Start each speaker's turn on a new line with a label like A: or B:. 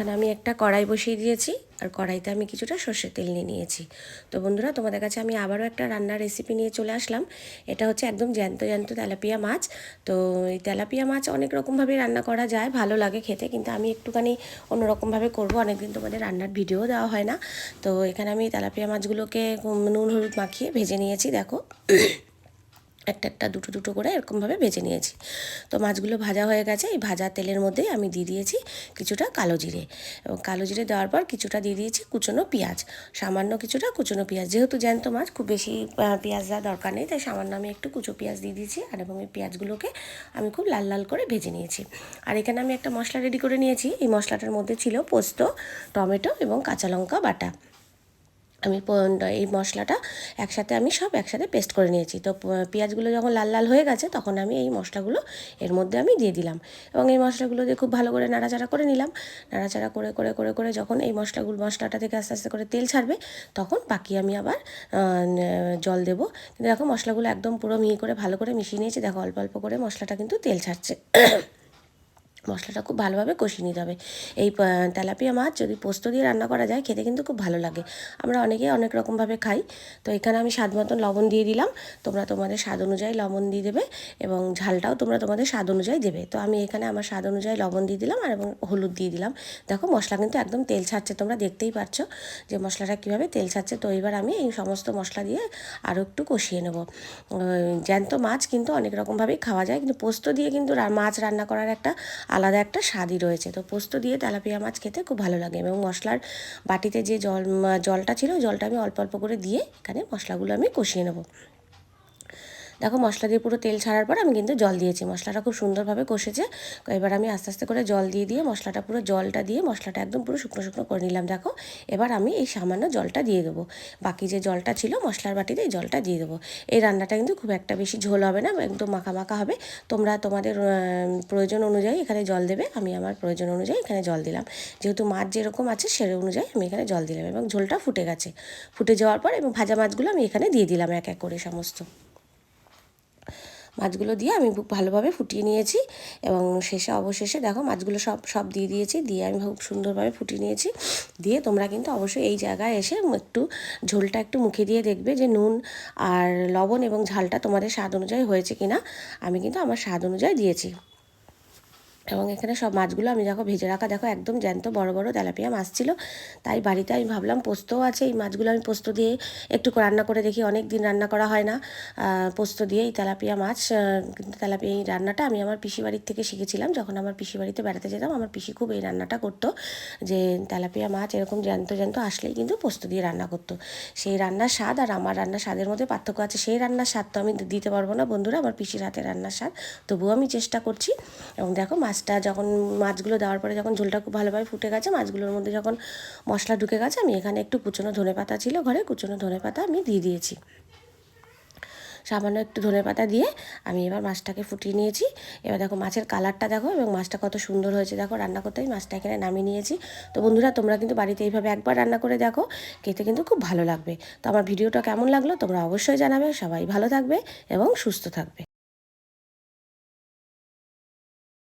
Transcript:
A: এখানে আমি একটা কড়াই বসিয়ে দিয়েছি, আর কড়াইতে আমি কিছুটা সর্ষের তেল নিয়ে নিয়েছি। তো বন্ধুরা, তোমাদের কাছে আমি আবারও একটা রান্নার রেসিপি নিয়ে চলে আসলাম। এটা হচ্ছে একদম জ্যান্ত জ্যান্ত তেলাপিয়া মাছ। তো এই তেলাপিয়া মাছ অনেক রকমভাবে রান্না করা যায়, ভালো লাগে খেতে, কিন্তু আমি একটুখানি অন্যরকমভাবে করব। অনেকদিন তোমাদের রান্নার ভিডিও দেওয়া হয় না। তো এখানে আমি তেলাপিয়া মাছগুলোকে নুন, হলুদ মাখিয়ে ভেজে নিয়েছি, দেখো। একটা একটা দুটো দুটো করে এরকমভাবে ভেজে নিয়েছি। তো মাছগুলো ভাজা হয়ে গেছে, এই ভাজা তেলের মধ্যেই আমি দিয়ে দিয়েছি কিছুটা কালো জিরে। এবং কালো জিরে দেওয়ার পর কিছুটা দিয়ে দিয়েছি কুচনো পেঁয়াজ। সামান্য কিছুটা কুচনো পেঁয়াজ। যেহেতু জ্যান্ত মাছ, খুব বেশি পেঁয়াজ দেওয়ার দরকার নেই। তাই সামান্য আমি একটু কুচো পেঁয়াজ দিয়ে দিয়েছি আর এবং এই পেঁয়াজগুলোকে আমি খুব লাল লাল করে ভেজে নিয়েছি। আর এখানে আমি একটা মশলা রেডি করে নিয়েছি। এই মশলাটার মধ্যে ছিল পোস্ত, টমেটো এবং কাঁচা লঙ্কা বাটা। আমি এই মশলাটা একসাথে আমি সব একসাথে পেস্ট করে নিয়েছি। তো পেঁয়াজগুলো যখন লাল লাল হয়ে গেছে, তখন আমি এই মশলাগুলো এর মধ্যে আমি দিয়ে দিলাম। এবং এই মশলাগুলো দিয়ে খুব ভালো করে নাড়াচাড়া করে নিলাম। নাড়াচাড়া করে করে করে করে যখন এই মশলাগুলো মশলাটা থেকে আস্তে আস্তে করে তেল ছাড়বে, তখন বাকি আমি আবার জল দেবো। কিন্তু দেখো মশলাগুলো একদম পুরো মিহি করে ভালো করে মিশিয়ে নিয়েছি। দেখো অল্প অল্প করে মশলাটা কিন্তু তেল ছাড়ছে। মশলাটা খুব ভালোভাবে কষিয়ে নিতে হবে। এই তেলাপিয়া মাছ যদি পোস্ত দিয়ে রান্না করা যায়, খেতে কিন্তু খুব ভালো লাগে। আমরা অনেকে অনেক রকমভাবে খাই। তো এখানে আমি স্বাদ মতন লবণ দিয়ে দিলাম। তোমরা তোমাদের স্বাদ অনুযায়ী লবণ দিয়ে দেবে এবং ঝালটাও তোমরা তোমাদের স্বাদ অনুযায়ী দেবে। তো আমি এখানে আমার স্বাদ অনুযায়ী লবণ দিয়ে দিলাম আর এবং হলুদ দিয়ে দিলাম। দেখো মশলা কিন্তু একদম তেল ছাড়ছে, তোমরা দেখতেই পাচ্ছ যে মশলাটা কীভাবে তেল ছাড়ছে। তো এবার আমি এই সমস্ত মশলা দিয়ে আরও একটু কষিয়ে নেব। জ্যান্ত মাছ কিন্তু অনেক রকমভাবেই খাওয়া যায়। কিন্তু পোস্ত দিয়ে কিন্তু মাছ রান্না করার একটা আলাদা একটা স্বাদই রয়েছে। তো পোস্ত দিয়ে তেলাপিয়া মাছ খেতে খুব ভালো লাগে এবং মশলার বাটিতে যে জল, জলটা ছিল, জলটা আমি অল্প অল্প করে দিয়ে এখানে মশলাগুলো আমি কষিয়ে নেব। দেখো মশলা দিয়ে পুরো তেল ছাড়ার পর আমি কিন্তু জল দিয়েছি। মশলাটা খুব সুন্দরভাবে কষেছে। এবার আমি আস্তে আস্তে করে জল দিয়ে দিয়ে মশলাটা পুরো জলটা দিয়ে মশলাটা একদম পুরো শুকনো শুকনো করে নিলাম। দেখো, এবার আমি এই সামান্য জলটা দিয়ে দেবো। বাকি যে জলটা ছিল মশলার বাটিতে এই জলটা দিয়ে দেবো। এই রান্নাটা কিন্তু খুব একটা বেশি ঝোল হবে না, একদম মাখা মাখা হবে। তোমরা তোমাদের প্রয়োজন অনুযায়ী এখানে জল দেবে। আমি আমার প্রয়োজন অনুযায়ী এখানে জল দিলাম। যেহেতু মাছ যেরকম আছে সে অনুযায়ী আমি এখানে জল দিলাম এবং ঝোলটা ফুটে গেছে। ফুটে যাওয়ার পর এবং ভাজা মাছগুলো আমি এখানে দিয়ে দিলাম এক এক করে সমস্ত। মাছগুলো দিয়ে আমি খুব ভালোভাবে ফুটিয়ে নিয়েছি এবং শেষে অবশেষে দেখো মাছগুলো সব সব দিয়ে দিয়েছি, দিয়ে আমি খুব সুন্দরভাবে ফুটিয়ে নিয়েছি। দিয়ে তোমরা কিন্তু অবশ্যই এই জায়গায় এসে একটু ঝোলটা একটু মুখে দিয়ে দেখবে যে নুন আর লবণ এবং ঝালটা তোমাদের স্বাদ অনুযায়ী হয়েছে কিনা। আমি কিন্তু আমার স্বাদ অনুযায়ী দিয়েছি। এবং এখানে সব মাছগুলো আমি দেখো ভেজে রাখা, দেখো একদম জ্যান্ত বড় বড় তেলাপিয়া মাছ ছিল। তাই বাড়িতে আমি ভাবলাম পোস্তও আছে, এই মাছগুলো আমি পোস্ত দিয়ে একটু রান্না করে দেখি অনেক দিন রান্না করা হয় না। পোস্ত দিয়ে এই তেলাপিয়া মাছ কিন্তু তেলাপিয়া এই রান্নাটা আমি আমার পিসি বাড়ির থেকে শিখেছিলাম। যখন আমার পিসি বাড়িতে বেড়াতে যেতাম, আমার পিসি খুব এই রান্নাটা করতো, যে তেলাপিয়া মাছ এরকম জ্যান্ত জ্যান্ত আসলেই কিন্তু পোস্ত দিয়ে রান্না করতো। সেই রান্নার স্বাদ আর আমার রান্নার স্বাদের মধ্যে পার্থক্য আছে। সেই রান্নার স্বাদ তো আমি দিতে পারব না বন্ধুরা, আমার পিসির হাতে রান্নার স্বাদ। তবুও আমি চেষ্টা করছি। এবং দেখো মাছটা যখন মাছগুলো দেওয়ার পরে যখন ঝোলটা খুব ভালোভাবে ফুটে গেছে, মাছগুলোর মধ্যে যখন মশলা ঢুকে গেছে, আমি এখানে একটু কুচনো ধনে পাতা ছিল ঘরে, কুচনো ধনে পাতা আমি দিয়ে দিয়েছি। সামান্য একটু ধনে পাতা দিয়ে আমি এবার মাছটাকে ফুটিয়ে নিয়েছি। এবার দেখো মাছের কালারটা দেখো এবং মাছটা কত সুন্দর হয়েছে। দেখো রান্না করতে আমি মাছটা এখানে নামিয়ে নিয়েছি। তো বন্ধুরা, তোমরা কিন্তু বাড়িতে এইভাবে একবার রান্না করে দেখো, খেতে কিন্তু খুব ভালো লাগবে। তো আমার ভিডিওটা কেমন লাগল তোমরা অবশ্যই জানাবে। সবাই ভালো থাকবে এবং সুস্থ থাকবে।